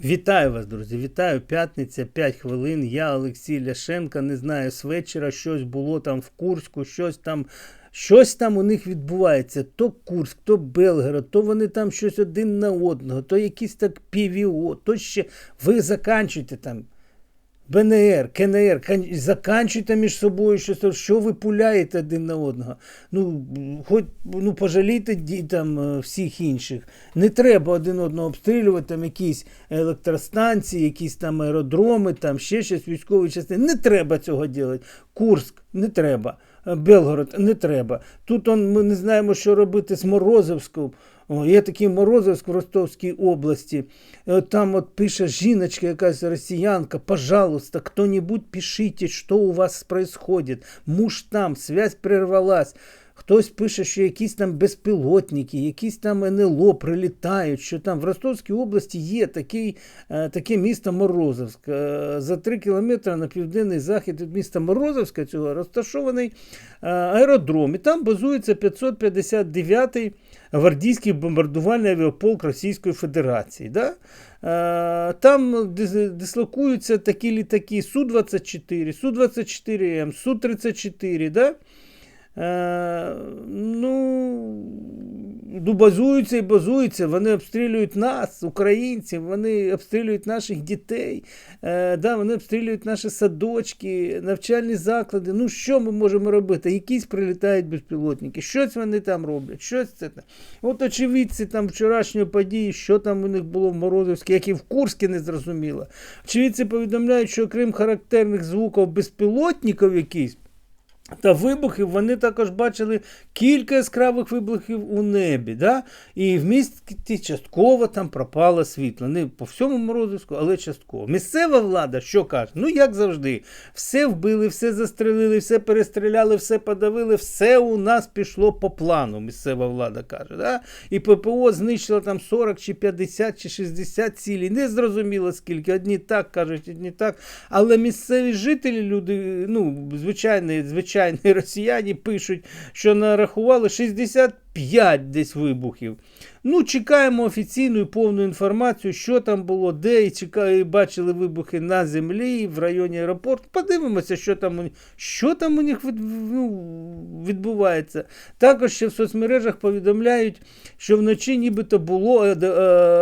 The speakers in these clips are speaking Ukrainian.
Вітаю вас, друзі! Вітаю! П'ятниця, 5 хвилин. Я Олексій Ляшенко. Не знаю, з вечора щось було там в Курську, щось там. Щось там у них відбувається. То Курськ, то Белгород, то вони там щось один на одного, то якісь так півіо, то ще ви заканчуйте там. БНР, КНР, заканчуйте між собою щось, що ви пуляєте один на одного. Ну, хоч ну, пожалійте там е, всіх інших. Не треба один одного обстрілювати, там якісь електростанції, якісь там аеродроми, там ще щось військові частини. Не треба цього робити. Курск не треба. Е, Белгород не треба. Тут он, ми не знаємо, що робити з Морозовськом. Є такий Морозовськ в Ростовській області. От там от пише жіночка, якась росіянка, пожалуйста, кто-нибудь пишіть, що у вас происходит. Муж там, связь прервалась. Хтось пише, що якісь там безпілотники, якісь там НЛО прилітають, що там в Ростовській області є такий, е, таке місто Морозовськ. Е, За три кілометри на південний захід від міста Морозовська цього розташований е, аеродром. І там базується 559-й гвардійський бомбардувальний авіаполк Російської Федерації. Да? Там дислокуються такі літаки Су-24, Су-24М, Су-34. Да? Е, ну, базуються і базуються. Вони обстрілюють нас, українців, вони обстрілюють наших дітей, е, да, вони обстрілюють наші садочки, навчальні заклади. Ну, що ми можемо робити? Якісь прилітають безпілотники, щось вони там роблять, щось це. там. От очевидці там вчорашньої події, що там у них було в Морозовській, як і в Курській не зрозуміло. Очевидці повідомляють, що окрім характерних звуків безпілотників якісь. Та вибухів вони також бачили кілька яскравих вибухів у небі. Да? І в місті частково там пропало світло. Не по всьому Морозовську, але частково. Місцева влада що каже? Ну, як завжди, все вбили, все застрелили, все перестріляли, все подавили, все у нас пішло по плану, місцева влада каже. Да? І ППО знищило там 40 чи 50 чи 60 цілей. Не зрозуміло скільки. Одні так кажуть, одні так. Але місцеві жителі, люди, ну, звичайні, звичайні росіяни пишуть, що нарахували 65 десь вибухів. Ну, чекаємо офіційну і повну інформацію, що там було, де, і чекаю, і бачили вибухи на землі, в районі аеропорту. Подивимося, що там, у них- що там у них від, ну, відбувається. Також ще в соцмережах повідомляють, що вночі нібито було е, е,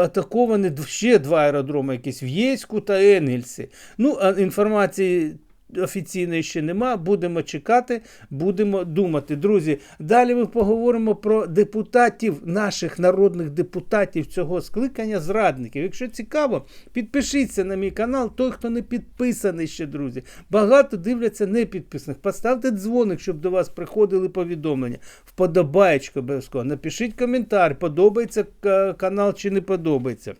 атаковано ще два аеродроми, якісь в Єську та Енгельсі. Ну, інформації. Офіційної ще нема, будемо чекати, будемо думати. Друзі, далі ми поговоримо про депутатів, наших народних депутатів цього скликання, зрадників. Якщо цікаво, підпишіться на мій канал, той, хто не підписаний ще, друзі. Багато дивляться не підписаних. Поставте дзвоник, щоб до вас приходили повідомлення. Вподобаєчко обов'язково. Напишіть коментар, подобається е, канал чи не подобається.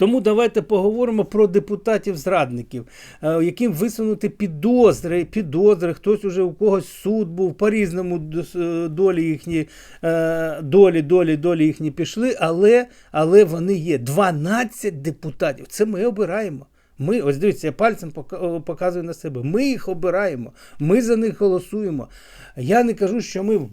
Тому давайте поговоримо про депутатів-зрадників, е, яким висунути підозри, підозри, хтось уже у когось суд був, по-різному е, долі їхні, е, долі, долі, долі їхні пішли, але, але вони є. 12 депутатів. Це ми обираємо. Ми, ось дивіться, я пальцем показую на себе. Ми їх обираємо, ми за них голосуємо. Я не кажу, що ми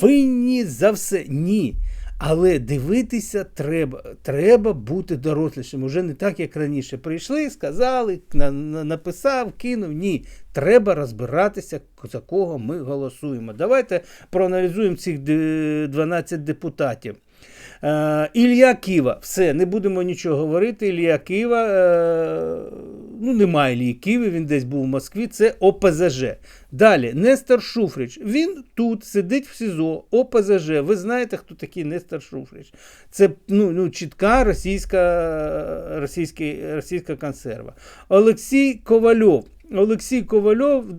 винні за все. Ні. Але дивитися треба. Треба бути дорослішим. Уже не так, як раніше. Прийшли, сказали, на, на- написав, кинув. Ні. Треба розбиратися, за кого ми голосуємо. Давайте проаналізуємо цих де- 12 депутатів. Е, Ілля Ківа, все, не будемо нічого говорити. Ілля Ківа, е, ну немає Іллі Киви, він десь був в Москві, це ОПЗЖ. Далі, Нестор Шуфрич. Він тут сидить в СІЗО, ОПЗЖ. Ви знаєте, хто такий Нестор Шуфрич? Це ну, ну, чітка російська, російський, російська консерва. Олексій Ковальов. Олексій Ковальов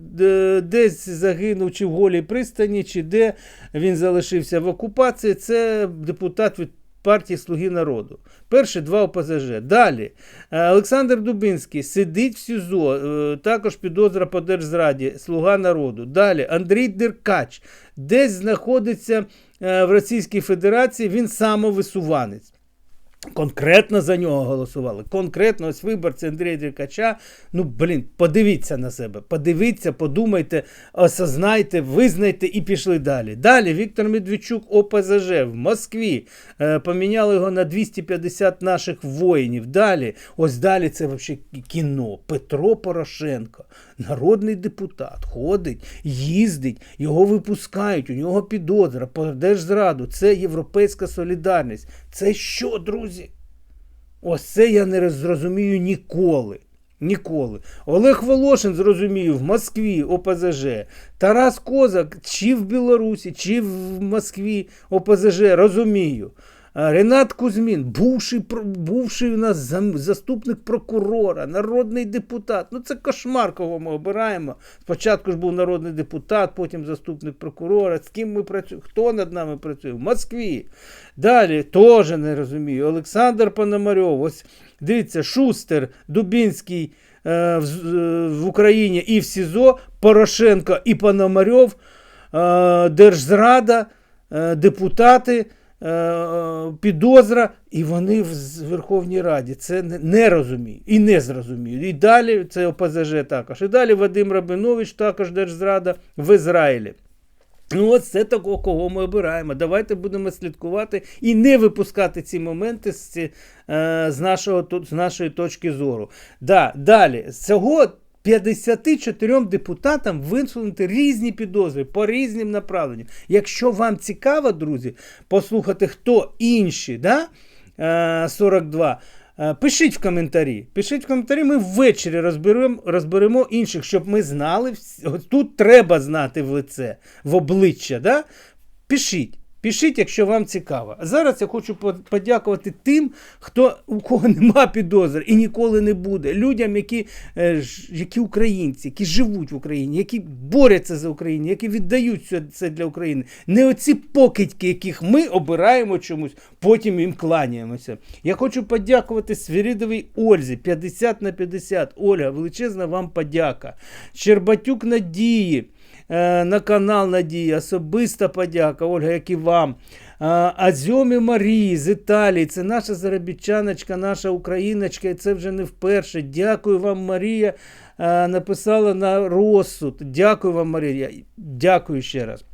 десь загинув чи в голій пристані, чи де він залишився в окупації. Це депутат від партії Слуги народу. Перші два ОПЗЖ. Далі е, Олександр Дубинський сидить в СІЗО, е, також підозра по держзраді, Слуга народу. Далі Андрій Деркач десь знаходиться е, в Російській Федерації, він самовисуванець. Конкретно за нього голосували. Конкретно ось виборці Андрія Деркача. Ну, блін, подивіться на себе. Подивіться, подумайте, осознайте, визнайте і пішли далі. Далі Віктор Медведчук ОПЗЖ в Москві. Е, поміняли його на 250 наших воїнів. Далі, ось далі це взагалі кіно. Петро Порошенко, народний депутат, ходить, їздить, його випускають, у нього підозра, по держзраду. Це європейська солідарність. Це що, друзі? Ось це я не зрозумію ніколи. Ніколи. Олег Волошин зрозумію в Москві ОПЗЖ. Тарас Козак чи в Білорусі, чи в Москві ОПЗЖ, розумію. Ренат Кузьмін, бувший, бувший у нас заступник прокурора, народний депутат. Ну це кошмар, кого ми обираємо. Спочатку ж був народний депутат, потім заступник прокурора. З ким ми працюємо? Хто над нами працює? В Москві. Далі теж не розумію. Олександр Пономарьов, ось дивіться, Шустер, Дубінський е, в, е, в Україні і в СІЗО, Порошенко і Пономарьов, е, Держзрада, е, депутати. Е, е, Підозра, і вони в Верховній Раді. Це не, не розумію і не зрозумію. І далі це ОПЗЖ також. І далі Вадим Рабинович, також Держзрада в Ізраїлі. Ну, от це такого, кого ми обираємо. Давайте будемо слідкувати і не випускати ці моменти з, е, з, нашого, з нашої точки зору. Да, далі, з цього 54 депутатам висунути різні підозри по різним направленням. Якщо вам цікаво, друзі, послухати, хто інші, да? е, 42. Е, Пишіть в коментарі. Пишіть в коментарі, ми ввечері розберемо, розберемо інших, щоб ми знали. Тут треба знати в лице, в обличчя. Да? Пишіть. Пишіть, якщо вам цікаво. Зараз я хочу по- подякувати тим, хто у кого нема підозр і ніколи не буде. Людям, які, е, які українці, які живуть в Україні, які борються за Україну, які віддають це- для України. Не оці покидьки, яких ми обираємо чомусь, потім їм кланяємося. Я хочу подякувати Свіридовій Ользі 50 на 50. Ольга, величезна вам подяка. Щербатюк Надії на канал Надії. Особиста подяка, Ольга, як і вам. А, Азьомі Марії з Італії. Це наша заробітчаночка, наша україночка, і це вже не вперше. Дякую вам, Марія. е, Написала на розсуд. Дякую вам, Марія. Дякую ще раз.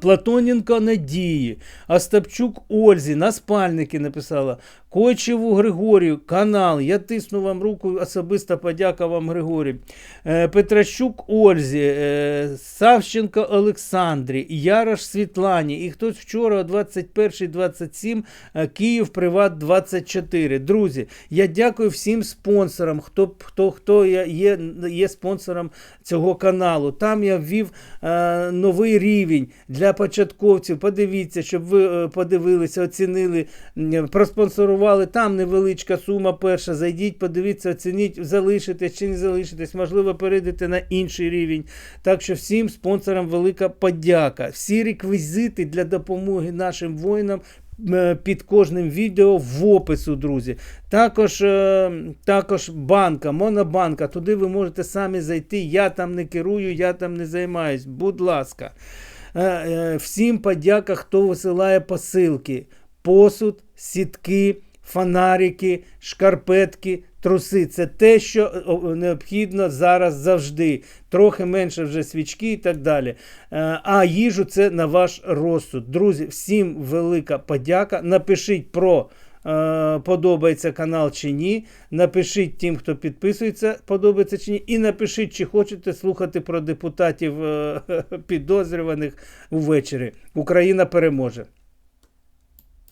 Платоненко Надії, Остапчук Ользі, на спальники написала, Койчеву Григорію, канал. Я тисну вам руку, особиста подяка вам, Григорій. Е, Петращук Ользі, е, Савченко Олександрі, Ярош Світлані. І хтось вчора о 21.27 е, Київ Приват 24. Друзі, я дякую всім спонсорам, хто, хто, хто є, є спонсором цього каналу. Там я ввів е, новий рівень для початковців. Подивіться, щоб ви подивилися, оцінили, м, проспонсорували. Там невеличка сума перша. Зайдіть, подивіться, оцініть, залишитесь чи не залишитесь. Можливо, перейдете на інший рівень. Так що всім спонсорам велика подяка. Всі реквізити для допомоги нашим воїнам. е, Під кожним відео в опису, друзі. Також, е, також банка, монобанка. Туди ви можете самі зайти. Я там не керую, я там не займаюсь. Будь ласка. Е, Всім подяка, хто висилає посилки. Посуд, сітки, фонарики, шкарпетки, труси. Це те, що необхідно зараз завжди. Трохи менше вже свічки і так далі. Е, А їжу це на ваш розсуд. Друзі, всім велика подяка. Напишіть про. е, Подобається канал чи ні. Напишіть тим, хто підписується, подобається чи ні. І напишіть, чи хочете слухати про депутатів е, підозрюваних увечері. Україна переможе.